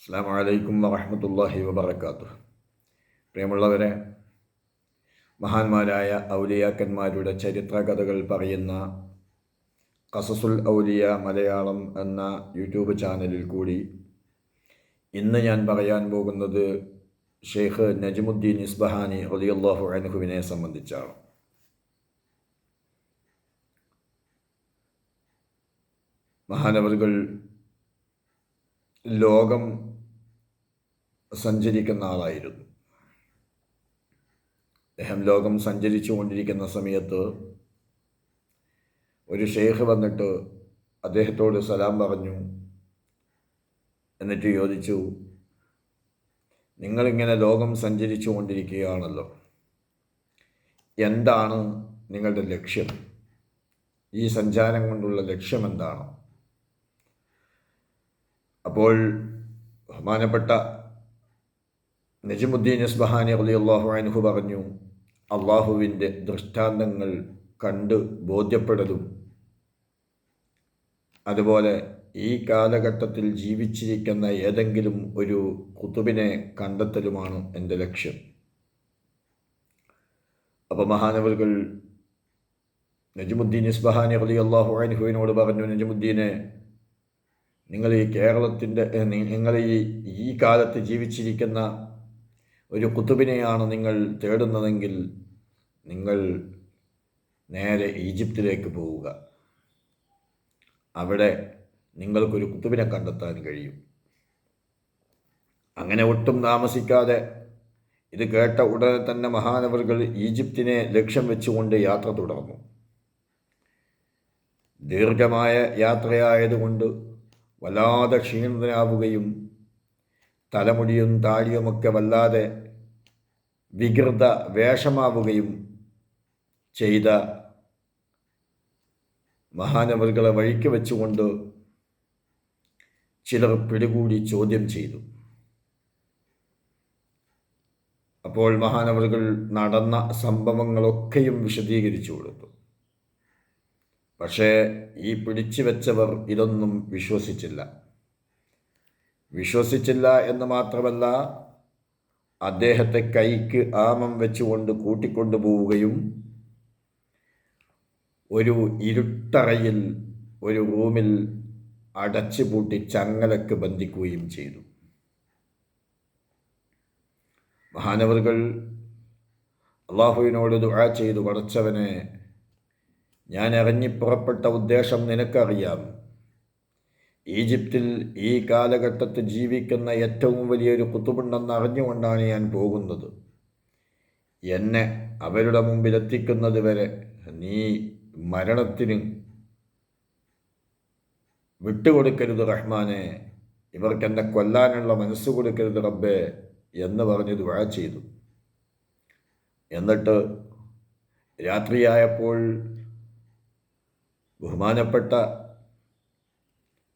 അസ്സാം വലൈക്കും വറഹമത്തല്ലാഹി വബർക്കാത്തു പ്രിയമുള്ളവരെ മഹാന്മാരായ ഔലിയാക്കന്മാരുടെ ചരിത്ര കഥകൾ പറയുന്ന കസസുൽ ഔലിയ മലയാളം എന്ന യൂട്യൂബ് ചാനലിൽ കൂടി ഇന്ന് ഞാൻ പറയാൻ പോകുന്നത് ഷെയ്ഖ് നജ്മുദ്ദീൻ ഇസ്ബഹാനി റലിയല്ലാഹു അൻഹുവിനെ സംബന്ധിച്ചാണ്. മഹാനവറുകൾ ലോകം സഞ്ചരിക്കുന്ന ആളായിരുന്നു. അദ്ദേഹം ലോകം സഞ്ചരിച്ചു കൊണ്ടിരിക്കുന്ന സമയത്ത് ഒരു ഷെയ്ഖ് വന്നിട്ട് അദ്ദേഹത്തോട് സലാം പറഞ്ഞു. എന്നിട്ട് ചോദിച്ചു നിങ്ങളിങ്ങനെ ലോകം സഞ്ചരിച്ചു കൊണ്ടിരിക്കുകയാണല്ലോ. എന്താണ് നിങ്ങളുടെ ലക്ഷ്യം? ഈ സഞ്ചാരം കൊണ്ടുള്ള ലക്ഷ്യം എന്താണ്? അപ്പോൾ ബഹുമാനപ്പെട്ട നജിമുദ്ദീൻ ഇസ്ബഹാനി അലി അള്ളാഹു അൻഹു പറഞ്ഞു അള്ളാഹുവിന്റെ ദൃഷ്ടാന്തങ്ങൾ കണ്ട് ബോധ്യപ്പെടലും അതുപോലെ ഈ കാലഘട്ടത്തിൽ ജീവിച്ചിരിക്കുന്ന ഏതെങ്കിലും ഒരു കുത്തുബിനെ കണ്ടെത്തലുമാണ് എന്റെ ലക്ഷ്യം. അപ്പോൾ മഹാനവറുകൾ നജമുദ്ദീൻ ഇസ്ബഹാനി അലി അള്ളാഹു അനുഹുവിനോട് പറഞ്ഞു നജമുദ്ദീനെ നിങ്ങൾ ഈ കേരളത്തിന്റെ നിങ്ങൾ ഈ ഈ കാലത്ത് ജീവിച്ചിരിക്കുന്ന ഒരു കുത്തുബിനെയാണ് നിങ്ങൾ തേടുന്നതെങ്കിൽ നിങ്ങൾ നേരെ ഈജിപ്തിലേക്ക് പോവുക. അവിടെ നിങ്ങൾക്കൊരു കുത്തുബിനെ കണ്ടെത്താൻ കഴിയും. അങ്ങനെ ഒട്ടും താമസിക്കാതെ ഇത് കേട്ട ഉടനെ തന്നെ മഹാനവറുകൾ ഈജിപ്തിനെ ലക്ഷ്യം വെച്ചുകൊണ്ട് യാത്ര തുടർന്നു. ദീർഘമായ യാത്രയായതുകൊണ്ട് വല്ലാതെ ക്ഷീണിതനാവുകയും തലമുടിയും താടിയുമൊക്കെ വല്ലാതെ വികൃത വേഷമാവുകയും ചെയ്ത മഹാനവറുകളെ വഴിക്ക് വെച്ചുകൊണ്ട് ചിലർ പിടികൂടി ചോദ്യം ചെയ്തു. അപ്പോൾ മഹാനവറുകൾ നടന്ന സംഭവങ്ങളൊക്കെയും വിശദീകരിച്ചു കൊടുത്തു. പക്ഷേ ഈ പിടിച്ചു വെച്ചവർ ഇതൊന്നും വിശ്വസിച്ചില്ല. വിശ്വസിച്ചില്ല എന്ന് മാത്രമല്ല അദ്ദേഹത്തെ കൈക്ക് ആമം വെച്ചുകൊണ്ട് കൂട്ടിക്കൊണ്ടുപോവുകയും ഒരു ഇരുട്ടറയിൽ ഒരു റൂമിൽ അടച്ചു പൂട്ടി ചങ്ങലക്ക് ബന്ധിക്കുകയും ചെയ്തു. മഹാനവറുകൾ അള്ളാഹുവിനോട് ദുആ ചെയ്തു പടച്ചവനെ ഞാൻ ഇറങ്ങിപ്പുറപ്പെട്ട ഉദ്ദേശം നിനക്കറിയാം. ഈജിപ്തിൽ ഈ കാലഘട്ടത്തിൽ ജീവിക്കുന്ന ഏറ്റവും വലിയൊരു കുത്തുബുണ്ടെന്ന് അറിഞ്ഞുകൊണ്ടാണ് ഞാൻ പോകുന്നത്. എന്നെ അവരുടെ മുമ്പിൽ എത്തിക്കുന്നത് വരെ നീ മരണത്തിന് വിട്ടുകൊടുക്കരുത് റഹ്മാനെ. ഇവർക്ക് എന്നെ കൊല്ലാനുള്ള മനസ്സ് കൊടുക്കരുത് റബ്ബേ എന്ന് പറഞ്ഞ് ദുഴ ചെയ്തു. എന്നിട്ട് രാത്രിയായപ്പോൾ ബഹുമാനപ്പെട്ട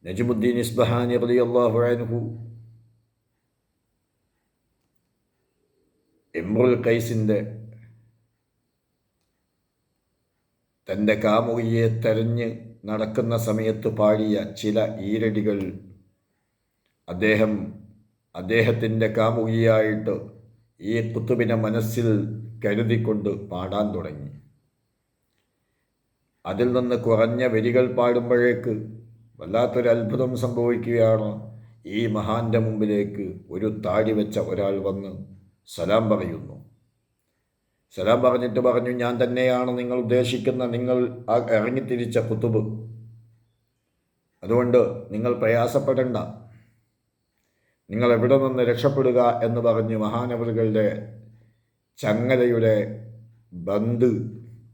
നജമുദ്ദീൻ ഇസ്ബഹാനി അലി അള്ളാഹു അനുഹു എംറുൽ കൈസിന്റെ തന്റെ കാമുകിയെ തെരഞ്ഞ് നടക്കുന്ന സമയത്ത് പാടിയ ചില ഈരടികൾ അദ്ദേഹം അദ്ദേഹത്തിന്റെ കാമുകിയായിട്ട് ഈ കുത്തുബിനെ മനസ്സിൽ കരുതിക്കൊണ്ട് പാടാൻ തുടങ്ങി. അതിൽ നിന്ന് കുറഞ്ഞ വരികൾ പാടുമ്പോഴേക്ക് വല്ലാത്തൊരു അത്ഭുതം സംഭവിക്കുകയാണ്. ഈ മഹാന്റെ മുമ്പിലേക്ക് ഒരു താടി വെച്ച ഒരാൾ വന്ന് സലാം പറയുന്നു. സലാം പറഞ്ഞിട്ട് പറഞ്ഞു ഞാൻ തന്നെയാണ് നിങ്ങൾ ഉദ്ദേശിക്കുന്ന നിങ്ങൾ ഇറങ്ങിത്തിരിച്ച കുത്തുബ്. അതുകൊണ്ട് നിങ്ങൾ പ്രയാസപ്പെടേണ്ട. നിങ്ങൾ എവിടെ നിന്ന് രക്ഷപ്പെടുക എന്ന് പറഞ്ഞ് മഹാനവറുകളുടെ ചങ്ങലയുടെ ബന്ദ്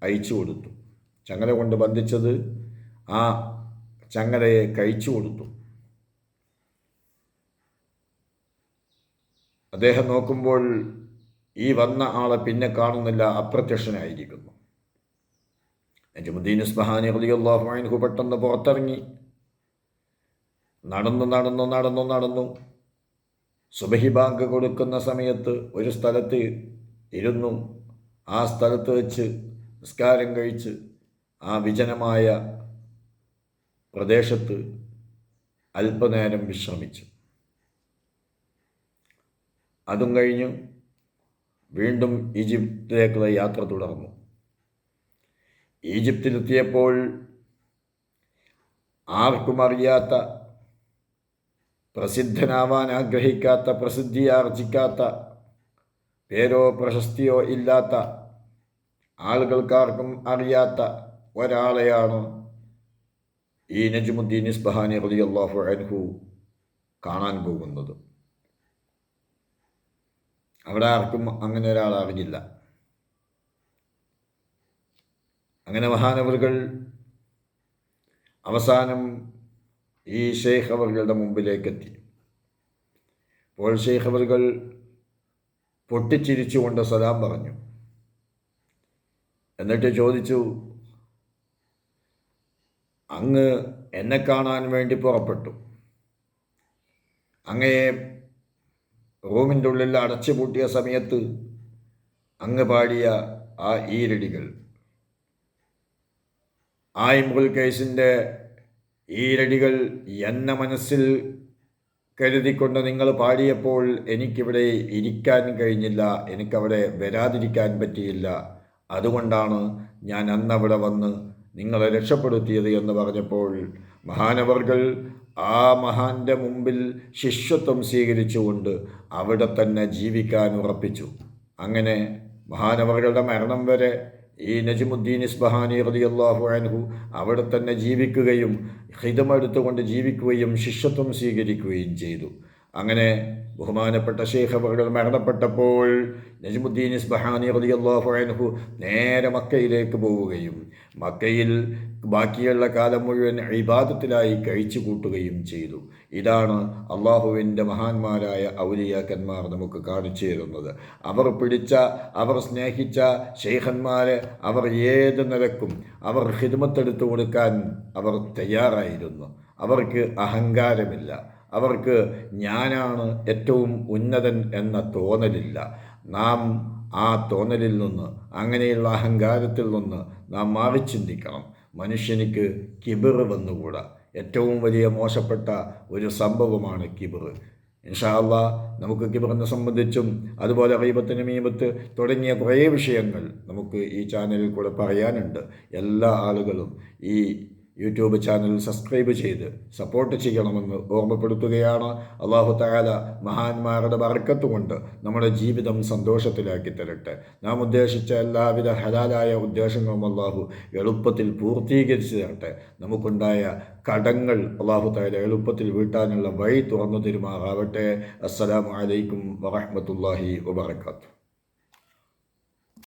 അയച്ചു കൊടുത്തു. ചങ്ങല കൊണ്ട് ബന്ധിച്ചത് ആ ചങ്ങലയെ കഴിച്ചു കൊടുത്തു. അദ്ദേഹം നോക്കുമ്പോൾ ഈ വന്ന ആളെ പിന്നെ കാണുന്നില്ല അപ്രത്യക്ഷനായിരിക്കുന്നു. നജമുദ്ദീൻ സ്മഹാനി അലിയുല്ലാഹു പെട്ടെന്ന് പുറത്തിറങ്ങി. നടന്നു നടന്നു നടന്നു നടന്നു. സുബഹി ബാങ്ക് കൊടുക്കുന്ന സമയത്ത് ഒരു സ്ഥലത്ത് ഇരുന്നു. ആ സ്ഥലത്ത് വെച്ച് നിസ്കാരം കഴിച്ച് ആ വിജനമായ പ്രദേശത്ത് അല്പനേരം വിശ്രമിച്ചു. അതും കഴിഞ്ഞ് വീണ്ടും ഈജിപ്തിലേക്കുള്ള യാത്ര തുടർന്നു. ഈജിപ്തിലെത്തിയപ്പോൾ ആർക്കും അറിയാത്ത പ്രസിദ്ധനാവാൻ ആഗ്രഹിക്കാത്ത പ്രസിദ്ധി ആർജിക്കാത്ത പേരോ പ്രശസ്തിയോ ഇല്ലാത്ത ആളുകൾക്കാർക്കും അറിയാത്ത ഒരാളെയാണ് ഈ നജ്മുദ്ദീൻ ഇസ്ബഹാനി അലി അള്ളാഹു അൻഹു കാണാൻ പോകുന്നത്. അവിടെ ആർക്കും അങ്ങനെ ഒരാൾ അറിയില്ല അങ്ങനെ മഹാനവറുകൾ അവസാനം ഈ ഷെയ്ഖ് അവറുകളുടെ മുമ്പിലേക്കെത്തി. അപ്പോൾ ഷെയ്ഖ് അവറുകൾ പൊട്ടിച്ചിരിച്ചുകൊണ്ട് സലാം പറഞ്ഞു. എന്നിട്ട് ചോദിച്ചു അങ്ങ് എന്നെ കാണാൻ വേണ്ടി പുറപ്പെട്ടു. അങ്ങയെ റൂമിന്റെ ഉള്ളിൽ അടച്ചു പൂട്ടിയ സമയത്ത് അങ്ങ് പാടിയ ആ ഈരടികൾ. ആ ഇമ്രുൽ കേസിന്റെ ഈരടികൾ എന്ന മനസ്സിൽ കരുതിക്കൊണ്ട് നിങ്ങൾ പാടിയപ്പോൾ എനിക്കിവിടെ ഇരിക്കാൻ കഴിഞ്ഞില്ല എനിക്കവിടെ വരാതിരിക്കാൻ പറ്റിയില്ല. അതുകൊണ്ടാണ് ഞാൻ അന്നവിടെ വന്ന് നിങ്ങളെ രക്ഷപ്പെടുത്തിയത് എന്ന് പറഞ്ഞപ്പോൾ മഹാനവർകൾ ആ മഹാന്റെ മുമ്പിൽ ശിഷ്യത്വം സ്വീകരിച്ചുകൊണ്ട് അവിടെ തന്നെ ജീവിക്കാൻ ഉറപ്പിച്ചു. അങ്ങനെ മഹാനവറുകളുടെ മരണം വരെ ഈ നജിമുദ്ദീൻ ഇസ്ബഹാനി റളിയല്ലാഹു അൻഹു അവിടെ തന്നെ ജീവിക്കുകയും ഹിതമെടുത്തുകൊണ്ട് ജീവിക്കുകയും ശിഷ്യത്വം സ്വീകരിക്കുകയും ചെയ്തു. അങ്ങനെ ബഹുമാനപ്പെട്ട ഷെയ്ഖ് അവറുകൾ മരണപ്പെട്ടപ്പോൾ നജ്മുദ്ദീൻ ഇസ്ബഹാനി റളിയല്ലാഹു അൻഹു നേരെ മക്കയിലേക്ക് പോവുകയും മക്കയിൽ ബാക്കിയുള്ള കാലം മുഴുവൻ ഇബാദത്തിലായി കഴിച്ചു കൂട്ടുകയും ചെയ്തു. ഇതാണ് അള്ളാഹുവിന്റെ മഹാന്മാരായ ഔലിയാക്കന്മാർ നമുക്ക് കാണിച്ചു തരുന്നത്. അവർ പിടിച്ച അവർ സ്നേഹിച്ച ഷെയ്ഖന്മാരെ അവർ ഏത് നിലക്കും അവർ ഹിദ്മത്തെടുത്തു കൊടുക്കാൻ അവർ തയ്യാറായിരുന്നു. അവർക്ക് അഹങ്കാരമില്ല. അവർക്ക് ഞാനാണ് ഏറ്റവും ഉന്നതൻ എന്ന തോന്നലില്ല. നാം ആ തോന്നലിൽ നിന്ന് അങ്ങനെയുള്ള അഹങ്കാരത്തിൽ നിന്ന് നാം മാറി ചിന്തിക്കണം. മനുഷ്യനിക്ക് കിബിർ വന്നുകൂടാ. ഏറ്റവും വലിയ മോശപ്പെട്ട ഒരു സംഭവമാണ് കിബിർ. ഇൻഷാല്ല നമുക്ക് കിബറിനെ സംബന്ധിച്ചും അതുപോലെ റീബത്തിന് മീബത്ത് തുടങ്ങിയ കുറേ വിഷയങ്ങൾ നമുക്ക് ഈ ചാനലിൽ കൂടെ പറയാനുണ്ട്. എല്ലാ ആളുകളും ഈ യൂട്യൂബ് ചാനൽ സബ്സ്ക്രൈബ് ചെയ്ത് സപ്പോർട്ട് ചെയ്യണമെന്ന് ഓർമ്മപ്പെടുത്തുകയാണ്. അള്ളാഹു താല മഹാന്മാരുടെ ബർക്കത്ത് കൊണ്ട് നമ്മുടെ ജീവിതം സന്തോഷത്തിലാക്കി തരട്ടെ. നാം ഉദ്ദേശിച്ച എല്ലാവിധ ഹലാലായ ഉദ്ദേശങ്ങളും അള്ളാഹു എളുപ്പത്തിൽ പൂർത്തീകരിച്ചു തരട്ടെ. നമുക്കുണ്ടായ കടങ്ങൾ അള്ളാഹു താല എളുപ്പത്തിൽ വീട്ടാനുള്ള വഴി തുറന്നു തരുമാറാവട്ടെ. അസ്സലാമു അലൈക്കും വറഹമത്തല്ലാഹി വബർക്കാത്തു